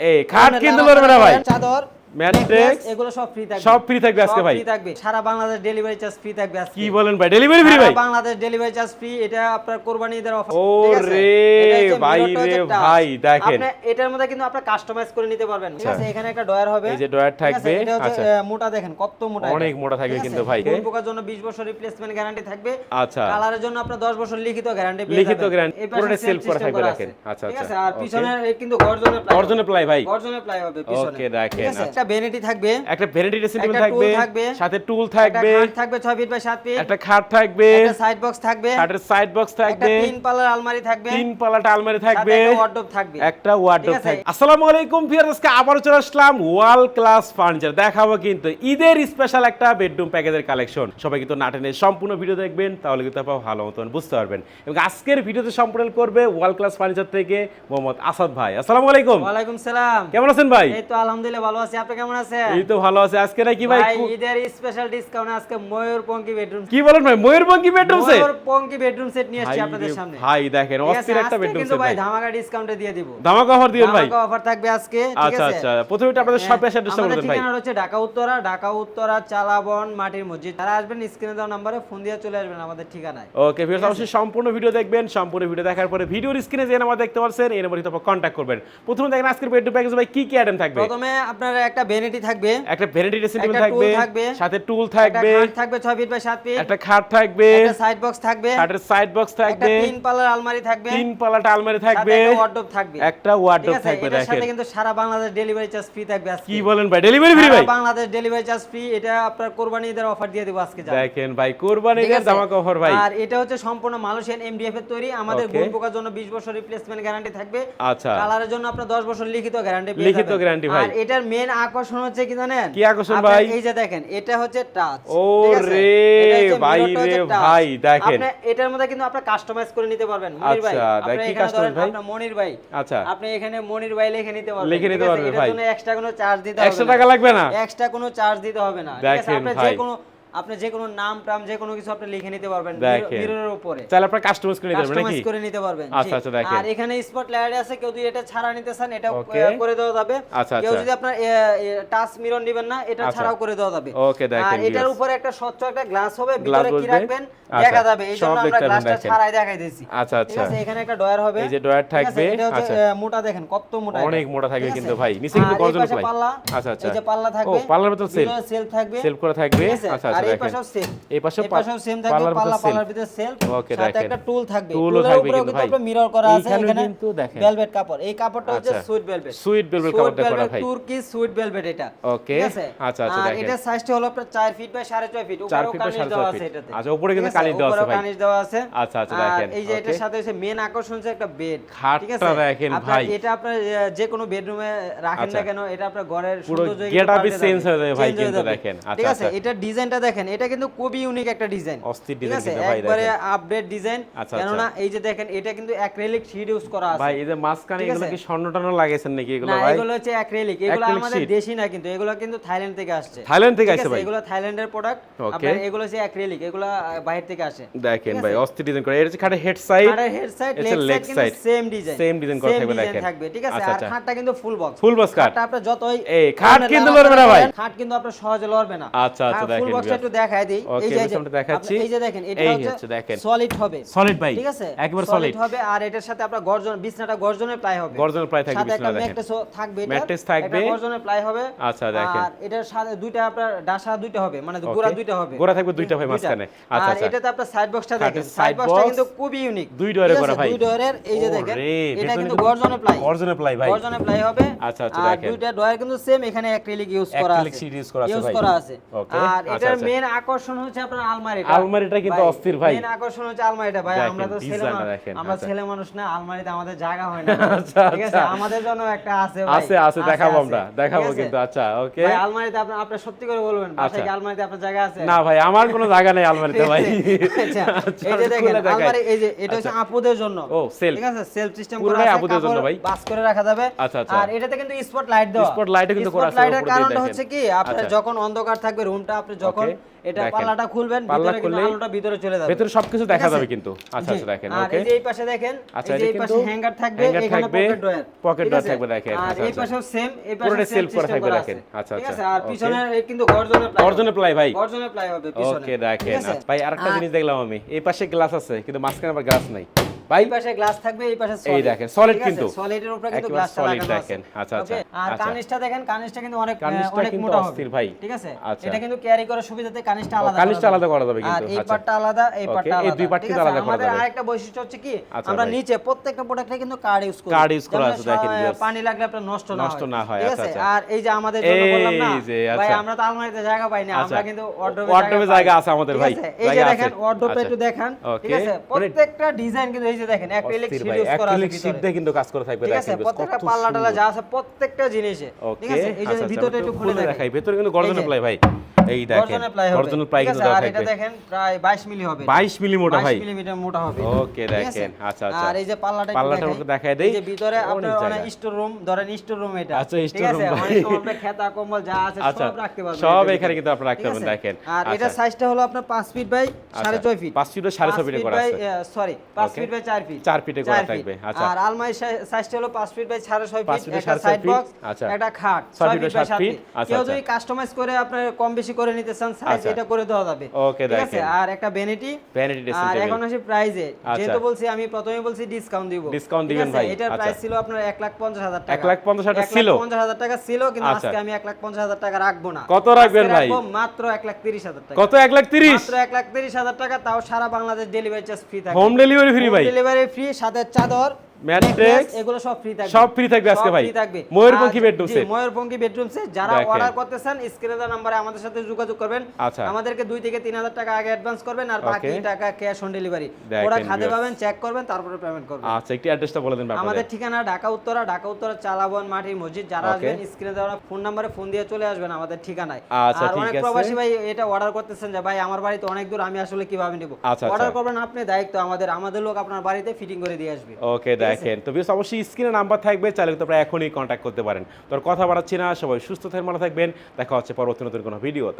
এই খাট কিন্তু লড়বে না ভাই? চাদর। ম্যাট্রেক্স, এগুলো সব ফ্রি থাকবে। সব free থাকবে আজকে ভাই। free থাকবে। সারা বাংলাদেশ ডেলিভারি চার্জ ফ্রি থাকবে আজকে। কি বলেন ভাই? ডেলিভারি ফ্রি ভাই? বাংলাদেশ ডেলিভারি চার্জ ফ্রি এটা আপনার কোরবানি ঈদের অফার ও রে, ভাই রে ভাই, দেখেন। আপনি এটার মধ্যে কিন্তু আপনি কাস্টমাইজ করে নিতে পারবেন। ঠিক আচ্ছা। আছে? এখানে একটা ডয়ার হবে। এই যে ড্রয়ার থাকবে, আচ্ছা। মোটা দেখেন কত মোটা অনেক মোটা থাকবে কিন্তু ভাই। ফুল পোকার জন্য 20 বছর রিপ্লেসমেন্ট গ্যারান্টি থাকবে। আচ্ছা। কালারের জন্য আপনার 10 বছর লিখিত গ্যারান্টি লিখিত guarantee, পুরোটা self করা থাকবে দেখেন। আচ্ছা, আচ্ছা, আর পিছনে কিন্তু গর্জনের প্লাই অর্জনে প্লাই ভাই গর্জনের প্লাই হবে পিছনে। Okay, দেখেন, আচ্ছা। একটা ভ্যানিটি থাকবে একটা ভ্যানিটি ড্রেসিং টেবিল একটা থাকবে থাকবে, সাথে টুল একটা থাকবে খাট থাকবে 6 ফিট বাই 7 ফিট একটা খাট থাকবে একটা সাইড বক্স থাকবে খাটের সাইড বক্স একটা থাকবে তিন পাল্লার আলমারি থাকবে তিন পাল্লাটা আলমারি থাকবে একটা ওয়ার্ডরোব থাকবে। একটা ওয়ার্ডরোব থাকবে। আসসালামু আলাইকুম ভিউয়ার্স আজকে আবারও চলে আসলাম ওয়াল ক্লাস ফার্নিচার দেখাবো কিন্তু ঈদের স্পেশাল একটা বেডরুম প্যাকেজের কালেকশন সবাই কিন্তু নাটেনের সম্পূর্ণ ভিডিও দেখবেন তাহলে কিন্তু আপনারা ভালো মতন বুঝতে পারবেন। এবং আজকের ভিডিওতে সম্পূর্ণ করবে ওয়াল ক্লাস ফার্নিচার থেকে মোহাম্মদ আসাদ ভাই। আসসালামু আলাইকুম। ওয়া আলাইকুম সালাম। কেমন আছেন ভাই? এই তো আলহামদুলিল্লাহ ভালো আছি। আপনি কেমন আছেন? এই তো ভালো আছে। আজকে নাকি ভাই ভাই ঈদের স্পেশাল ডিসকাউন্ট আজকে ময়ূর পঙ্কি বেডরুম কি বলেন ভাই ময়ূরপঙ্খী বেডরুম সেট ময়ূর পঙ্কি বেডরুম সেট নিয়ে ভাই আপনাদের সামনে। ভাই দেখেন অস্থির একটা বেডরুম সেট ভাই ভাই। ধামাকা ডিসকাউন্টে দিয়ে দিব। ধামাকা অফার দিবেন ভাই। ধামাকা অফার থাকবে আজকে ঠিক আচ্ছা আছে? আচ্ছা। প্রথমে আপনাদের সব পেশার হ্যাঁ, করবেন ভাই। ঠিকানা হচ্ছে ঢাকা উত্তরা ঢাকা উত্তরা চালাবন মাটির মসজিদ। যারা আসবেন স্ক্রিনে দেওয়া নম্বরে ফোন দিয়ে চলে আসবেন আমাদের ঠিকানায়। ওকে ভিউয়ার্স অবশ্যই সম্পূর্ণ ভিডিও দেখবেন। সম্পূর্ণ ভিডিও দেখার পরে ভিডিওর স্ক্রিনে যে নাম্বার দেখতে পাচ্ছেন এই নাম্বারে করবেন। প্রথমে দেখেন আজকের বেডরুম প্যাকেজ ভাই কি কি আইটেম থাকবে? প্রথমে আপনার একটা ভ্যানিটি থাকবে একটা ভ্যানিটি ড্রেসিং টেবিল একটা থাকবে থাকবে, সাথে টুল একটা থাকবে খাট থাকবে 6 ফিট বাই 7 ফিট একটা খাট থাকবে একটা সাইড বক্স থাকবে খাটের সাইড বক্স একটা থাকবে তিন পাল্লার আলমারি থাকবে তিন পাল্লাটা আলমারি থাকবে একটা ওয়ার্ডরোব থাকবে। একটা ওয়ার্ডরোব থাকবে এটার সাথে কিন্তু সারা বাংলাদেশ ডেলিভারি চার্জ ফ্রি থাকবে আজকে। কি বলেন ভাই? ডেলিভারি ফ্রি ভাই? বাংলাদেশ ডেলিভারি চার্জ ফ্রি এটা আপনার কোরবানি ঈদের অফার দিয়ে দেব আজকে দেখেন ভাই কোরবানি ঈদের জামা কভার ভাই। আর এটা হচ্ছে সম্পূর্ণ মালয়েশিয়ান এমডিএফ এর তৈরি। আমাদের. গুণ পোকার জন্য 20 বছর রিপ্লেসমেন্ট গ্যারান্টি থাকবে। আচ্ছা। কালারের জন্য আপনার 10 বছর লিখিত গ্যারান্টি লিখিত guarantee ভাই। আর এটার মেন আকর্ষণ হচ্ছে কি জানেন? কি আকর্ষণ ভাই? এই যে দেখেন এটা হচ্ছে টাচ ও রে, ভাই রে ভাই, দেখেন। আপনি এটার মধ্যে কিন্তু আপনি কাস্টমাইজ করে নিতে পারবেন। মনির ভাই আচ্ছা, কি কাস্টমাইজ ভাই? আপনি মনির ভাই। আচ্ছা। আপনি এখানে মনির ভাই লিখে নিতে পারবেন। লিখে নিতে পারবেন ভাই। এর জন্য এক্সট্রা কোনো চার্জ দিতে হবে না। 100 টাকা লাগবে না? এক্সট্রা কোনো চার্জ দিতে হবে না। ঠিক আছে? আপনি যে কোনো আপনি যে কোনো নাম টাম যে কোনো কিছু আপনি লিখে নিতে পারবেন মিররের উপরে তাহলে আপনারা কাস্টমাইজ করে নিতে পারবেন কাস্টমাইজ নাকি করে নিতে পারবেন আচ্ছা, আচ্ছা, দেখেন। আর এখানে স্পট লাইট আছে কেউ যদি এটা ছাড়া নিতে চান এটা করে দেওয়া যাবে আচ্ছা, কেউ আচ্ছা। যদি আপনার টাচ মিরর নেবেন না এটা আচ্ছা। ছাড়াও করে দেওয়া যাবে Okay, দেখেন, আর এটার উপরে একটা স্বচ্ছ একটা গ্লাস হবে ভিতরে কি রাখবেন দেখা যাবে এই জন্য আমরা গ্লাসটা ছাড়াই দেখাই দিয়েছি আচ্ছা, আচ্ছা। এখানে একটা ডয়ার হবে এই যে আছে? থাকবে, আচ্ছা। মোটা দেখেন কত মোটা অনেক মোটা থাকবে কিন্তু ভাই। নিচে কিন্তু গর্জন। পাল্লা আচ্ছা, আচ্ছা। এই যে পাল্লা থাকবে ও, পাল্লার ভিতর সেল। সেল থাকবে সেল করা থাকবে। আচ্ছা, আর আচ্ছা, এই পাশেও সেল এই পাশেও পাশেও সেম থাকবে পাল্লা পাল্লার ভিতরে সেল Okay, সাথে একটা টুল থাকবে। টুলের থাকবে কিন্তু কিন্তু আপনার মিরর করা আছে এখানে কিন্তু দেখেন। ভেলভেট কাপড়। এই কাপড়টা হচ্ছে আচ্ছা। সুইট ভেলভেট Sweet velvet কাপড়টা করা ভাই। তুর্কি সুইট ভেলভেট এটা। Okay, আচ্ছা, আচ্ছা, দেখেন। এটা সাইজটা হলো আপনার 4 ফিট বাই 4.5 ফিট চার উপরেও ফিট বাই কানিজ দেওয়া আছে এটাতে। আচ্ছা, উপরে কিন্তু কানিজ দেওয়া আছে ভাই। কানিজ দেওয়া আছে। আচ্ছা, আচ্ছা, দেখেন, এই যে এটার সাথে হচ্ছে মেন আকর্ষণ হচ্ছে একটা বেড দেখেন ভাই। এটা আপনার যে কোনো বেডরুমে রাখেন আচ্ছা। না কেন এটা আপনার ঘরের সৌন্দর্য হয়ে ভাই কিন্তু। দেখেন। ঠিক আচ্ছা, আছে? আচ্ছা। এটা ডিজাইনটা দেখেন এটা কিন্তু খুবই ইউনিক একটা ডিজাইন অস্থির আছে? কিন্তু ভাই, একবারে আপডেট ডিজাইন আচ্ছা, কেননা এই যে দেখেন এটা কিন্তু অ্যাক্রিলিক শীট ইউজ করা আছে। ভাই এই যে মাঝখানে ঠিক এগুলো কি স্বর্ণ টর্ণ লাগাইছেন নাকি এগুলো ভাই? এগুলো হচ্ছে অ্যাক্রিলিক এগুলো আমাদের দেশি না কিন্তু এগুলো কিন্তু থাইল্যান্ড থেকে আসছে। থাইল্যান্ড থেকে আসছে ভাই? এগুলো থাইল্যান্ডের প্রোডাক্ট. আপনার এগুলো হচ্ছে অ্যাক্রিলিক এগুলো বাইরে থেকে আসে। দেখেন ভাই অস্থির ডিজাইন করে। এটা হচ্ছে খাটে হেড সাইড আর head side leg side. Same design Same design করা থাকবে, দেখেন। থাকবে ঠিক আছে? আচ্ছা, আর আচ্ছা। খাটটা কিন্তু ফুল বক্স Full box খাট। আপনার যতই এই, খাট কিন্তু লড়বে না ভাই। খাট কিন্তু আপনার সহজে লড়বে না। আচ্ছা, আচ্ছা, দেখেন বক্সটা viewers। একটু দেখায় দিই এই যে আমি দেখাচ্ছি। এই যে দেখেন এটা হচ্ছে দেখেন। সলিড হবে Solid ভাই। ঠিক আছে একবার solid। হবে আর এটার সাথে আপনার গর্জন বিছনাটা গর্জনের প্লাই হবে গর্জনের প্লাই থাকবে সাথে একটা বিছানা দেখেন। ম্যাট্রেসও থাকবে। Mattress থাকবে। গর্জনের প্লাই হবে আচ্ছা, দেখেন। আর এটার সাথে দুইটা আপনার ডাসা দুইটা হবে মানে গোড়া দুইটা হবে গোড়া থাকবে দুইটা ভাই মাঝখানে। আচ্ছা, আর আচ্ছা। এটাতে আপনার সাইড বক্সটা দেখেন সাইড বক্সটা কিন্তু খুবই ইউনিক দুই ডোরে করা ভাই। দুই ডোরের এই যে দেখেন এটা কিন্তু গর্জনের প্লাই গর্জনের প্লাই ভাই। গর্জনের প্লাই হবে আচ্ছা, আচ্ছা, আর দেখেন। দুইটা ডয়ার কিন্তু সেম এখানে অ্যাক্রিলিক ইউজ করা আছে sheet use করা আছে ইউজ করা আছে আর আচ্ছা, এটার আচ্ছা। মেন আকর্ষণ হচ্ছে আপনার আলমারিটা আলমারিটা কিন্তু অস্থির ভাই। মেন আকর্ষণ হচ্ছে আলমারিটা ভাই আমরা তো ছেলে আমরা আচ্ছা। ছেলে মানুষ না আলমারিতে আমাদের জায়গা হয় না আচ্ছা, ঠিক আছে আচ্ছা। আমাদের জন্য একটা আছে ভাই আছে আছে দেখাবো আমরা দেখাবো কিন্তু আচ্ছা ওকে ভাই আলমারিতে আপনি আপনি সত্যি করে বলবেন বাসায়। কি আলমারিতে আপনার জায়গা আছে না ভাই আমার কোনো জায়গা নেই আলমারিতে ভাই আচ্ছা, এই যে দেখেন আলমারি এই যে এটা হচ্ছে আপুদের জন্য ও। ঠিক আছে সেলফ সিস্টেম করা আছে আপুদের জন্য ভাই। বাস করে রাখা যাবে আচ্ছা, আচ্ছা। আর এটাতে কিন্তু স্পট লাইট দেওয়া light কিন্তু করা আছে, লাইটের কারণটা হচ্ছে কি আপনার। যখন অন্ধকার থাকবে রুমটা আপনি যখন। এটা পাল্লাটা খুলবেন ভিতরে কিন্তু আলোটা ভিতরে চলে যাবে। ভেতরে সবকিছু দেখা যাবে কিন্তু। আচ্ছা আচ্ছা দেখেন আর ওকে। এই যে এই পাশে দেখেন আচ্ছা, এই যে এই পাশে হ্যাঙ্গার থাকবে এখানে পকেট ড্রয়ার। pocket drawer থাকবে দেখেন, আর আচ্ছা, এই আচ্ছা। পাশেও সেম এই পাশে পুরোটা self করা থাকবে দেখেন। আচ্ছা, ঠিক আচ্ছা, আছে? আর পিছনে কিন্তু গর্জনের প্লাই অর্জনে প্লাই ভাই। গর্জনের প্লাই হবে পিছনে। ওকে দেখেন। ভাই আরেকটা জিনিস দেখলাম আমি। এই পাশে গ্লাস আছে কিন্তু মাঝখানে আবার গ্লাস নাই। ভাই এই পাশে গ্লাস থাকবে এই পাশে এই দেখেন, solid কিন্তু। সলিডের উপরে কিন্তু গ্লাসটা লাগানো আছে দেখেন। আচ্ছা, আচ্ছা, আর। কানিসটা দেখেন কানিসটা কিন্তু অনেক অনেক মোটা হবে ভাই। ঠিক আছে। এটা কিন্তু ক্যারি করার সুবিধাতে কানিসটা আলাদা কানিসটা আলাদা করা যাবে কিন্তু, এই। পার্টটা আলাদা এই Okay, পার্টটা এই দুই part কিন্তু আলাদা করা আমাদের আরেকটা বৈশিষ্ট্য হচ্ছে কি আচ্ছা আমরা ভাই। নিচে প্রত্যেকটা প্রোডাক্টে কিন্তু কার্ড ইউজ করি Card use করা আছে, দেখেন, পানি লাগলে আপনার নষ্ট না নষ্ট না হয়, ঠিক আচ্ছা, আছে আচ্ছা। আর এই যে আমাদের জন্য বললাম না ভাই। আমরা তো আলমারিতে জায়গা পাই না। আমরা কিন্তু ওয়ার্ডরোবে জায়গা আছে আমাদের ভাই, এই যে দেখেন। একটু দেখান ঠিক আছে মানে- প্রত্যেকটা ডিজাইন কিন্তু এই যে দেখেন অ্যাক্রিলিক অস্থির শীট ইউজ করা আছে শীট দিয়ে কিন্তু কাজ করে থাকবে দেখেন প্রত্যেকটা পাল্লা যা আছে প্রত্যেকটা জিনিসে। ঠিক আছে এই যে আচ্ছা, আচ্ছা, ভিতরে একটু খুলে দেখাই ভিতরে কিন্তু গর্জন প্লাই ভাই। এই দেখেন প্লাই কিন্তু দেওয়া আর এটা দেখেন প্রায় 22 মিলি হবে। 22 মিলি মোটা ভাই। 22 মিলিমিটার মোটা হবে। ওকে দেখেন আচ্ছা আচ্ছা। আর এই যে পাল্লাটা পাল্লাটা একটু দেখায় দেই। যে ভিতরে আপনার অনেক স্টোর রুম ধরেন স্টোর রুম এটা। আচ্ছা, আছে? room ভাই। অনেক খেতা কম্বল যা আছে আচ্ছা, সব রাখতে পারবেন সব এখানে কিন্তু আপনারা রাখতে পারবেন, দেখেন। আর এটা আচ্ছা। সাইজটা হলো আপনার 5 ফিট বাই 6.5 ফিট পাঁচ ফিট বাই সাড়ে ছয় ফিটে করা আছে। সরি 5 ফিট বাই 4 ফিট চার ফিটে করা থাকবে, আচ্ছা। আর আলমারি সাইজটা হলো 5 ফিট বাই 6.5 ফিট একটা সাইড বক্স আচ্ছা। একটা খাট 6 ফিট বাই বাই 7 ফিট, আচ্ছা, কেউ আচ্ছা। যদি কাস্টমাইজ করে আপনার কম বেশি করে নিতে চান সাইজ আচ্ছা। এটা করে দেওয়া যাবে। Okay, ঠিক আছে? আর একটা ভ্যানিটি ভ্যানিটি ড্রেসিং আর এখন আসি প্রাইজে আচ্ছা। যেহেতু বলছি আমি প্রথমেই বলছি ডিসকাউন্ট দিব। ঠিক দিবেন ভাই, এটার আচ্ছা। প্রাইস ছিল আপনার এক লাখ পঞ্চাশ হাজার টাকা। এক লাখ পঞ্চাশ হাজার এক লাখ ছিল? পঞ্চাশ হাজার টাকা ছিল কিন্তু আচ্ছা। আজকে আমি এক লাখ পঞ্চাশ হাজার টাকা রাখব না। কত রাখবেন ভাই? রাখব মাত্র এক লাখ তিরিশ হাজার টাকা। কত? এক লাখ তিরিশ? মাত্র এক লাখ তিরিশ হাজার টাকা তাও সারা বাংলাদেশ ডেলিভারি চার্জ ফ্রি থাকে। হোম ডেলিভারি ফ্রি ভাই। ডেলিভারি ফ্রি সাথে চাদর Necklace, এগুলো সব ফ্রি থাকবে। সব free থাকবে আজকে ভাই। Mayurpankhi bedroom Mayurpankhi bedroom set যারা। অর্ডার স্ক্রিনে দেওয়া নম্বরে আমাদের সাথে যোগাযোগ করবেন। আচ্ছা। আমাদেরকে দুই থেকে তিন হাজার টাকা আগে অ্যাডভান্স করবেন আর বাকি টাকা ক্যাশ অন ডেলিভারি ওরা খাদে পাবেন চেক করবেন তারপরে পেমেন্ট করবেন। আচ্ছা একটি অ্যাড্রেসটা বলে দেন আমাদের ঠিকানা ঢাকা উত্তরা ঢাকা উত্তরা চালাবন মাটির মসজিদ। যারা আসবেন স্ক্রিনে দেওয়া ফোন নাম্বারে ফোন দিয়ে চলে আসবেন আমাদের ঠিকানায়। আচ্ছা, আর অনেক প্রবাসী ভাই এটা অর্ডার করতেছেন যে ভাই আমার বাড়িতে অনেক দূর আমি আসলে কীভাবে নিব? অর্ডার আচ্ছা। করবেন আপনি দায়িত্ব আমাদের। আমাদের লোক আপনার বাড়িতে ফিটিং করে দিয়ে আসবে। ওকে দেখেন। তো বিকজ অবশ্যই স্ক্রিনে নাম্বার থাকবে, চাইলে তো আপনারা এখনই কন্ট্যাক্ট করতে পারেন। তোর কথা বাড়াচ্ছি না, সবাই সুস্থ থাকেন মনে থাকবেন। দেখা হচ্ছে পরবর্তী নতুন কোনো ভিডিওতে